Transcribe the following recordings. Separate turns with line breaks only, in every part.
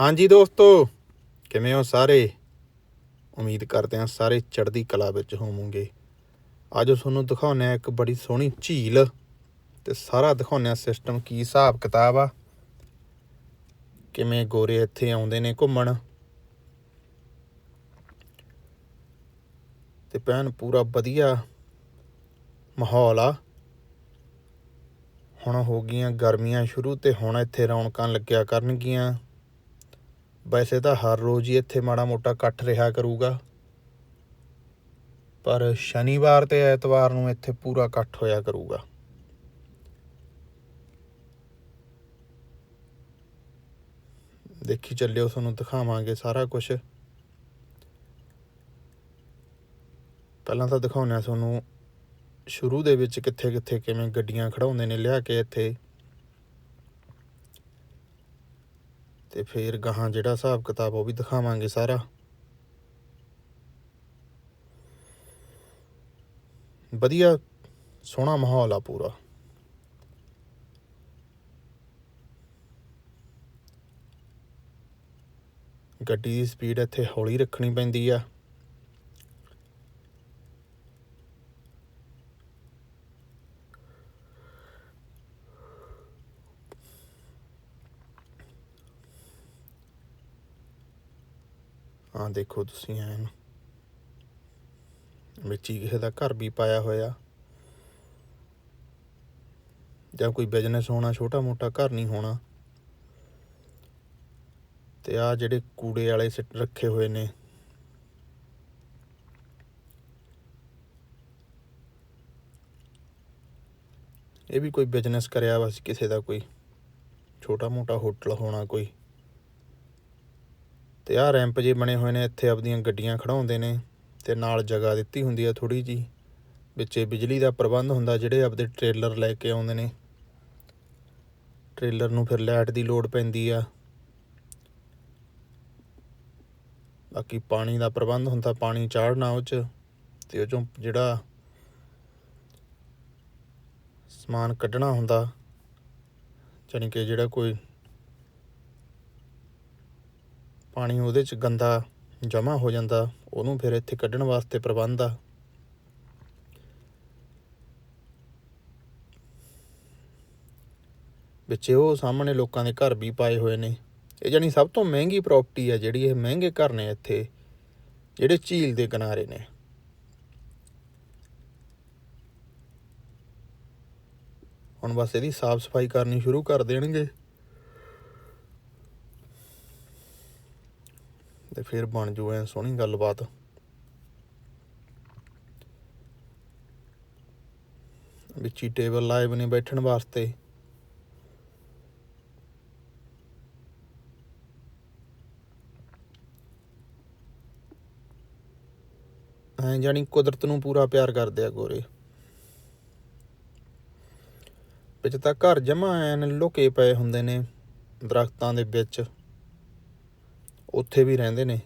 ਹਾਂਜੀ ਦੋਸਤੋ, ਕਿਵੇਂ ਹੋ ਸਾਰੇ? ਉਮੀਦ ਕਰਦੇ ਹਾਂ ਸਾਰੇ ਚੜ੍ਹਦੀ ਕਲਾ ਵਿੱਚ ਹੋਵੋਗੇ। ਅੱਜ ਤੁਹਾਨੂੰ ਦਿਖਾਉਂਦੇ ਹਾਂ ਇੱਕ ਬੜੀ ਸੋਹਣੀ ਝੀਲ ਤੇ ਸਾਰਾ ਦਿਖਾਉਂਦੇ ਹਾਂ ਸਿਸਟਮ ਕੀ ਹਿਸਾਬ ਕਿਤਾਬ ਆ। ਕਿਵੇਂ ਗੋਰੇ ਇੱਥੇ ਆਉਂਦੇ ਨੇ ਘੁੰਮਣ। ਤੇ ਪੈਨ ਪੂਰਾ ਵਧੀਆ ਮਾਹੌਲ ਆ। ਹੁਣ ਹੋ ਗਈਆਂ ਗਰਮੀਆਂ ਸ਼ੁਰੂ ਤੇ ਹੁਣ ਇੱਥੇ ਰੌਣਕਾਂ ਲੱਗਿਆ ਕਰਨਗੀਆਂ। ਵੈਸੇ ਤਾਂ ਹਰ ਰੋਜ਼ ਹੀ ਇੱਥੇ ਮਾੜਾ ਮੋਟਾ ਇਕੱਠ ਰਿਹਾ ਕਰੂਗਾ। ਪਰ ਸ਼ਨੀਵਾਰ ਤੇ ਐਤਵਾਰ ਨੂੰ ਇੱਥੇ ਪੂਰਾ ਇਕੱਠ ਹੋਇਆ ਕਰੂਗਾ। ਦੇਖੀ ਚੱਲਿਓ, ਤੁਹਾਨੂੰ ਦਿਖਾਵਾਂਗੇ ਸਾਰਾ ਕੁਝ ਪਹਿਲਾਂ ਤਾਂ ਦਿਖਾਉਂਦੇ ਆ ਤੁਹਾਨੂੰ, ਸ਼ੁਰੂ ਦੇ ਵਿੱਚ ਕਿੱਥੇ ਕਿੱਥੇ ਕਿਵੇਂ ਗੱਡੀਆਂ ਖੜਾਉਂਦੇ ਨੇ, ਲਿਆ ਕੇ ਇੱਥੇ। ਤੇ ਫਿਰ ਗਾਹਾਂ ਜਿਹੜਾ ਹਿਸਾਬ ਕਿਤਾਬ ਉਹ ਵੀ ਦਿਖਾਵਾਂਗੇ ਸਾਰਾ। ਵਧੀਆ, ਸੋਹਣਾ ਮਾਹੌਲ ਆ ਪੂਰਾ। ਗੱਡੀ ਦੀ ਸਪੀਡ ਇੱਥੇ ਹੌਲੀ ਰੱਖਣੀ ਪੈਂਦੀ ਆ। ਆਹ ਦੇਖੋ ਤੁਸੀਂ ਐਨ ਵਿੱਚ ਹੀ ਕਿਸੇ ਦਾ ਘਰ ਵੀ ਪਾਇਆ ਹੋਇਆ। ਜਾਂ ਕੋਈ ਬਿਜ਼ਨਸ ਹੋਣਾ ਛੋਟਾ ਮੋਟਾ ਘਰ ਨਹੀਂ ਹੋਣਾ। ਤੇ ਆ ਜਿਹੜੇ ਕੂੜੇ ਵਾਲੇ ਸਿੱਟ ਰੱਖੇ ਹੋਏ ਨੇ। ਇਹ ਵੀ ਕੋਈ ਬਿਜ਼ਨਸ ਕਰਿਆ ਵਾ ਸੀ ਕਿਸੇ ਦਾ ਕੋਈ। ਛੋਟਾ ਮੋਟਾ ਹੋਟਲ ਹੋਣਾ ਕੋਈ। ਤੇ ਆਹ ਰੈਂਪ ਜੇ ਬਣੇ ਹੋਏ ਨੇ, ਇੱਥੇ ਆਪਦੀਆਂ ਗੱਡੀਆਂ ਖੜਾਉਂਦੇ ਨੇ ਤੇ ਨਾਲ ਜਗ੍ਹਾ ਦਿੱਤੀ ਹੁੰਦੀ ਆ ਥੋੜੀ ਜੀ ਵਿੱਚੇ ਬਿਜਲੀ ਦਾ ਪ੍ਰਬੰਧ ਹੁੰਦਾ ਜਿਹੜੇ ਆਪਦੇ ਟ੍ਰੇਲਰ ਲੈ ਕੇ ਆਉਂਦੇ ਨੇ। ਟ੍ਰੇਲਰ ਨੂੰ ਫਿਰ ਲਾਈਟ ਦੀ ਲੋੜ ਪੈਂਦੀ ਆ। ਬਾਕੀ ਪਾਣੀ ਦਾ ਪ੍ਰਬੰਧ ਹੁੰਦਾ, ਪਾਣੀ ਚਾੜਨਾ ਉਹ ਚ ਤੇ ਉਹ ਚੋਂ ਜਿਹੜਾ ਸਮਾਨ ਕੱਢਣਾ ਹੁੰਦਾ, ਜਾਣੀ ਕਿ ਜਿਹੜਾ ਕੋਈ ਪਾਣੀ ਉਹਦੇ ਚ ਗੰਦਾ ਜਮਾ ਹੋ ਜਾਂਦਾ, ਉਹਨੂੰ ਫਿਰ ਇੱਥੇ ਕੱਢਣ ਵਾਸਤੇ ਪ੍ਰਬੰਧ ਆ। ਵਿੱਚੇ ਉਹ ਸਾਹਮਣੇ ਲੋਕਾਂ ਦੇ ਘਰ ਵੀ ਪਾਏ ਹੋਏ ਨੇ। ਇਹ ਜਾਨੀ ਸਭ ਤੋਂ ਮਹਿੰਗੀ ਪ੍ਰਾਪਰਟੀ ਆ ਜਿਹੜੀ ਇਹ ਮਹਿੰਗੇ ਘਰ ਨੇ ਇੱਥੇ, ਜਿਹੜੇ ਝੀਲ ਦੇ ਕਿਨਾਰੇ ਨੇ। ਹੁਣ ਬਸ ਇਹਦੀ ਸਾਫ਼ ਸਫ਼ਾਈ ਕਰਨੀ ਸ਼ੁਰੂ ਕਰ ਦੇਣਗੇ ਤੇ ਫਿਰ ਬਣ ਜੂ, ਐ ਸੋਹਣੀ ਗੱਲਬਾਤ। ਵਿੱਚ ਹੀ ਟੇਬਲ ਲਾਏ ਬਨੇ ਬੈਠਣ ਵਾਸਤੇ। ਐ ਜਾਨੀ ਕੁਦਰਤ ਨੂੰ ਪੂਰਾ ਪਿਆਰ ਕਰਦੇ ਆ ਗੋਰੇ। ਵਿੱਚ ਤਾਂ ਘਰ ਜਮਾ ਐਨ ਲੁਕੇ ਪਏ ਹੁੰਦੇ ਨੇ ਦਰਖਤਾਂ ਦੇ ਵਿੱਚ। ਉੱਥੇ ਵੀ ਰਹਿੰਦੇ ਨੇ।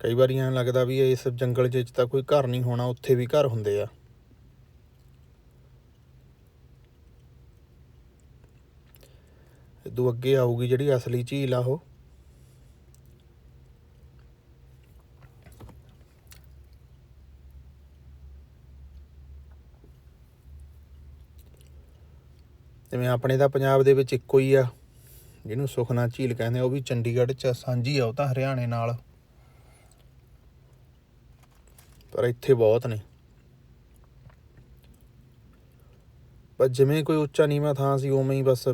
ਕਈ ਵਾਰੀ ਐਂ ਲੱਗਦਾ ਵੀ ਇਸ ਜੰਗਲ 'ਚ ਤਾਂ ਕੋਈ ਘਰ ਨਹੀਂ ਹੋਣਾ, ਉੱਥੇ ਵੀ ਘਰ ਹੁੰਦੇ ਆ। ਇਦੋਂ ਅੱਗੇ ਆਊਗੀ ਜਿਹੜੀ ਅਸਲੀ ਝੀਲ ਆ ਉਹ। ਜਿਵੇਂ ਆਪਣੇ ਤਾਂ ਪੰਜਾਬ ਦੇ ਵਿੱਚ ਇੱਕੋ ਹੀ ਆ, ਜਿਹਨੂੰ ਸੁਖਨਾ ਝੀਲ ਕਹਿੰਦੇ ਉਹ ਵੀ ਚੰਡੀਗੜ੍ਹ ਚ ਸਾਂਝੀ ਆ ਉਹ ਤਾਂ ਹਰਿਆਣੇ ਨਾਲ। ਪਰ ਇੱਥੇ ਬਹੁਤ ਨੇ। ਪਰ ਜਿਵੇਂ ਕੋਈ ਉੱਚਾ ਨੀਵਾਂ ਥਾਂ ਸੀ, ਉਵੇਂ ਹੀ ਬਸ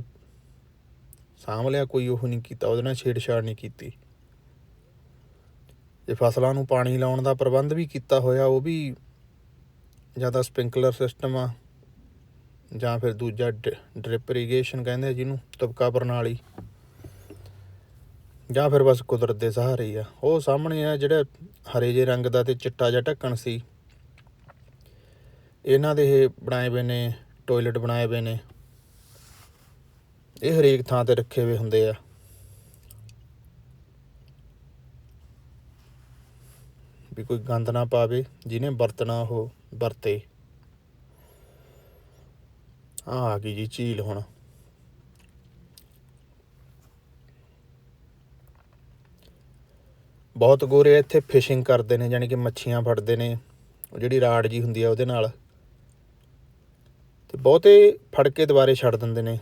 ਸਾਂਭ ਲਿਆ, ਕੋਈ ਉਹ ਨਹੀਂ ਕੀਤਾ, ਉਹਦੇ ਨਾਲ ਛੇੜਛਾੜ ਨਹੀਂ ਕੀਤੀ। ਜੇ ਫਸਲਾਂ ਨੂੰ ਪਾਣੀ ਲਾਉਣ ਦਾ ਪ੍ਰਬੰਧ ਵੀ ਕੀਤਾ ਹੋਇਆ, ਉਹ ਵੀ ਜਾਂ ਤਾਂ ਸਪ੍ਰਿੰਕਲਰ ਸਿਸਟਮ ਆ। ਜਾਂ ਫਿਰ ਦੂਜਾ ਡ੍ਰਿਪ ਇਰੀਗੇਸ਼ਨ ਕਹਿੰਦੇ ਆ ਜਿਹਨੂੰ, ਤਬਕਾ ਪ੍ਰਣਾਲੀ। ਜਾਂ ਫਿਰ ਬਸ ਕੁਦਰਤ ਦੇ ਸਹਾਰੇ ਆ। ਉਹ ਸਾਹਮਣੇ ਆ ਜਿਹੜਾ ਹਰੇ ਜੇ ਰੰਗ ਦਾ ਤੇ ਚਿੱਟਾ ਜਿਹਾ ਢੱਕਣ ਸੀ। ਇਹਨਾਂ ਦੇ ਇਹ ਬਣਾਏ ਹੋਏ ਨੇ, ਟਾਇਲਟ ਬਣਾਏ ਹੋਏ ਨੇ। ਇਹ ਹਰੇਕ ਥਾਂ ਤੇ ਰੱਖੇ ਹੋਏ ਹੁੰਦੇ ਆ। ਵੀ ਕੋਈ ਗੰਦ ਨਾ ਪਾਵੇ, ਜਿਹਨੇ ਵਰਤਣਾ ਉਹ ਵਰਤੇ। ਆ ਆ ਗਈ ਜੀ ਝੀਲ ਹੁਣ। ਬਹੁਤ ਗੋਰੇ ਇੱਥੇ ਫਿਸ਼ਿੰਗ ਕਰਦੇ ਨੇ ਯਾਨੀ ਕਿ ਮੱਛੀਆਂ ਫੜਦੇ ਨੇ। ਉਹ ਜਿਹੜੀ ਰਾੜ ਜੀ ਹੁੰਦੀ ਆ ਉਹਦੇ ਨਾਲ। ਤੇ ਬਹੁਤੇ ਫੜ ਕੇ ਦੁਬਾਰੇ ਛੱਡ ਦਿੰਦੇ ਨੇ।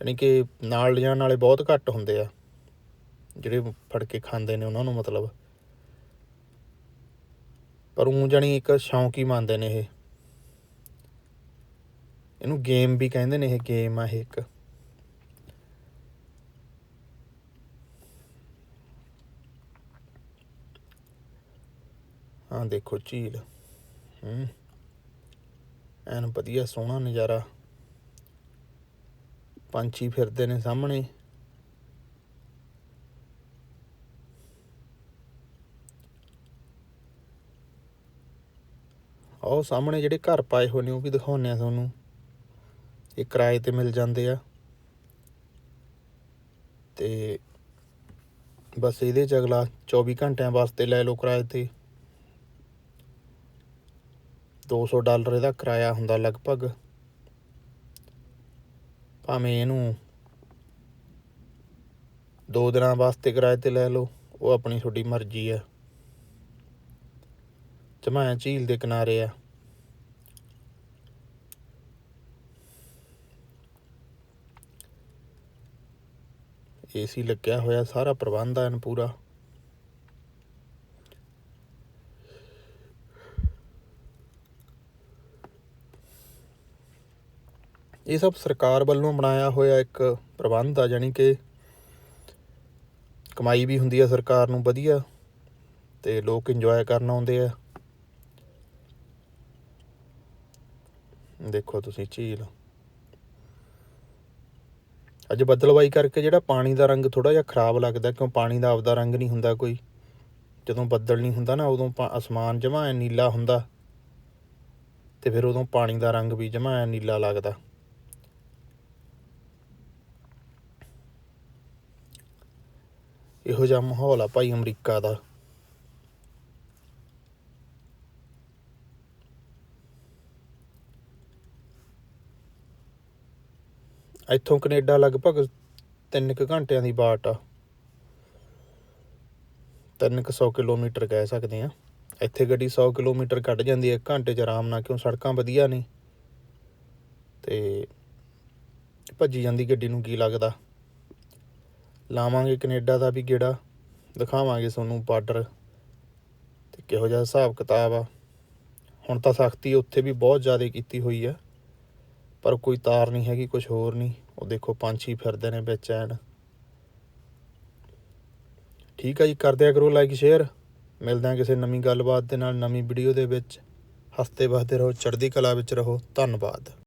ਯਾਨੀ ਕਿ ਨਾਲ ਲਿਜਾਣ ਵਾਲੇ ਬਹੁਤ ਘੱਟ ਹੁੰਦੇ ਆ। ਜਿਹੜੇ ਫੜ ਕੇ ਖਾਂਦੇ ਨੇ ਉਹਨਾਂ ਨੂੰ ਮਤਲਬ। ਪਰ ਉਹ ਜਾਣੀ ਇੱਕ ਸ਼ੌਂਕ ਹੀ ਮੰਨਦੇ ਨੇ ਇਹ। ਇਹਨੂੰ ਗੇਮ ਵੀ ਕਹਿੰਦੇ ਨੇ ਇਹ ਗੇਮ ਆ ਇਹ ਇੱਕ। ਹਾਂ ਦੇਖੋ ਝੀਲ। ਹੂੰ। ਐਨ ਵਧੀਆ ਸੋਹਣਾ ਨਜ਼ਾਰਾ। ਪੰਛੀ ਫਿਰਦੇ ਨੇ ਸਾਹਮਣੇ। ਉਹ ਸਾਹਮਣੇ ਜਿਹੜੇ ਘਰ ਪਾਏ ਹੋਏ ਨੇ, ਉਹ ਵੀ ਦਿਖਾਉਂਦੇ ਆ ਤੁਹਾਨੂੰ। ਇਹ ਕਿਰਾਏ ਤੇ ਮਿਲ ਜਾਂਦੇ ਆ। ਤੇ ਬਸ ਇਹਦੇ ਚ ਅਗਲਾ 24 ਘੰਟਿਆਂ ਵਾਸਤੇ ਲੈ ਲਓ ਕਿਰਾਏ ਤੇ। 200 ਡਾਲਰ ਇਹਦਾ ਕਿਰਾਇਆ ਹੁੰਦਾ ਲਗਭਗ। ਭਾਵੇਂ ਇਹਨੂੰ ਦੋ ਦਿਨਾਂ ਵਾਸਤੇ ਕਿਰਾਏ ਤੇ ਲੈ ਲਓ, ਉਹ ਆਪਣੀ ਤੁਹਾਡੀ ਮਰਜ਼ੀ ਆ। ਜਮਾਇਆ ਝੀਲ ਦੇ ਕਿਨਾਰੇ ਆ। ਏਸੀ ਲੱਗਿਆ ਹੋਇਆ, ਸਾਰਾ ਪ੍ਰਬੰਧ ਆ ਐਨ ਪੂਰਾ। ਇਹ ਸਭ ਸਰਕਾਰ ਵੱਲੋਂ ਬਣਾਇਆ ਹੋਇਆ ਇੱਕ ਪ੍ਰਬੰਧ ਆ, ਜਾਣੀ ਕਿ ਕਮਾਈ ਵੀ ਹੁੰਦੀ ਆ ਸਰਕਾਰ ਨੂੰ, ਵਧੀਆ, ਤੇ ਲੋਕ ਇੰਜੋਏ ਕਰਨ ਆਉਂਦੇ ਆ। ਦੇਖੋ ਤੁਸੀਂ ਝੀਲ। ਅੱਜ ਬੱਦਲਵਾਈ ਕਰਕੇ ਜਿਹੜਾ ਪਾਣੀ ਦਾ ਰੰਗ ਥੋੜਾ ਜਿਹਾ ਖਰਾਬ ਲੱਗਦਾ, ਕਿਉਂ ਪਾਣੀ ਦਾ ਆਪਦਾ ਰੰਗ ਨਹੀਂ ਹੁੰਦਾ ਕੋਈ? ਜਦੋਂ ਬੱਦਲ ਨਹੀਂ ਹੁੰਦਾ ਨਾ, ਉਦੋਂ ਪਾ- ਅਸਮਾਨ ਜਮਾ ਐ ਨੀਲਾ ਹੁੰਦਾ। ਤੇ ਫਿਰ ਉਦੋਂ ਪਾਣੀ ਦਾ ਰੰਗ ਵੀ ਜਮਾ ਐ ਨੀਲਾ ਲੱਗਦਾ। ਇਹੋ ਜਿਹਾ ਮਾਹੌਲ ਆ ਭਾਈ ਅਮਰੀਕਾ ਦਾ। ਇੱਥੋਂ ਕੈਨੇਡਾ ਲਗਭਗ 3 ਕੁ ਘੰਟਿਆਂ ਦੀ ਬਾਟ ਆ। 300 ਕਿਲੋਮੀਟਰ ਕਹਿ ਸਕਦੇ ਆ ਇੱਥੇ ਗੱਡੀ 100 ਕਿਲੋਮੀਟਰ ਕੱਢ ਜਾਂਦੀ ਹੈ ਇੱਕ ਘੰਟੇ ਚ ਆਰਾਮ ਨਾਲ, ਕਿਉਂ ਸੜਕਾਂ ਵਧੀਆ ਨੇ। ਤੇ ਭੱਜੀ ਜਾਂਦੀ ਗੱਡੀ ਨੂੰ ਕੀ ਲੱਗਦਾ? ਲਾਵਾਂਗੇ ਕੈਨੇਡਾ ਦਾ ਵੀ ਗੇੜਾ, ਦਿਖਾਵਾਂਗੇ ਤੁਹਾਨੂੰ ਬਾਰਡਰ। ਤੇ ਕਿਹੋ ਜਿਹਾ ਹਿਸਾਬ ਕਿਤਾਬ ਆ। ਹੁਣ ਤਾਂ ਸਖਤੀ ਉੱਥੇ ਵੀ ਬਹੁਤ ਜ਼ਿਆਦਾ ਕੀਤੀ ਹੋਈ ਆ। ਪਰ ਕੋਈ ਤਾਰ ਨਹੀਂ ਹੈਗੀ ਕੁਝ ਹੋਰ ਨਹੀਂ। ਉਹ ਦੇਖੋ, ਪੰਛੀ ਫਿਰਦੇ ਨੇ ਵਿੱਚ ਐਨ। ਠੀਕ ਆ ਜੀ ਕਰਦਿਆ ਕਰੋ ਲਾਈਕ ਸ਼ੇਅਰ ਮਿਲਦੇ ਹਾਂ ਕਿਸੇ ਨਵੀਂ ਗੱਲਬਾਤ ਦੇ ਨਾਲ, ਨਵੀਂ ਵੀਡੀਓ ਦੇ ਵਿੱਚ। ਹੱਸਦੇ ਵਸਦੇ ਰਹੋ, ਚੜ੍ਹਦੀ ਕਲਾ ਵਿੱਚ ਰਹੋ। ਧੰਨਵਾਦ।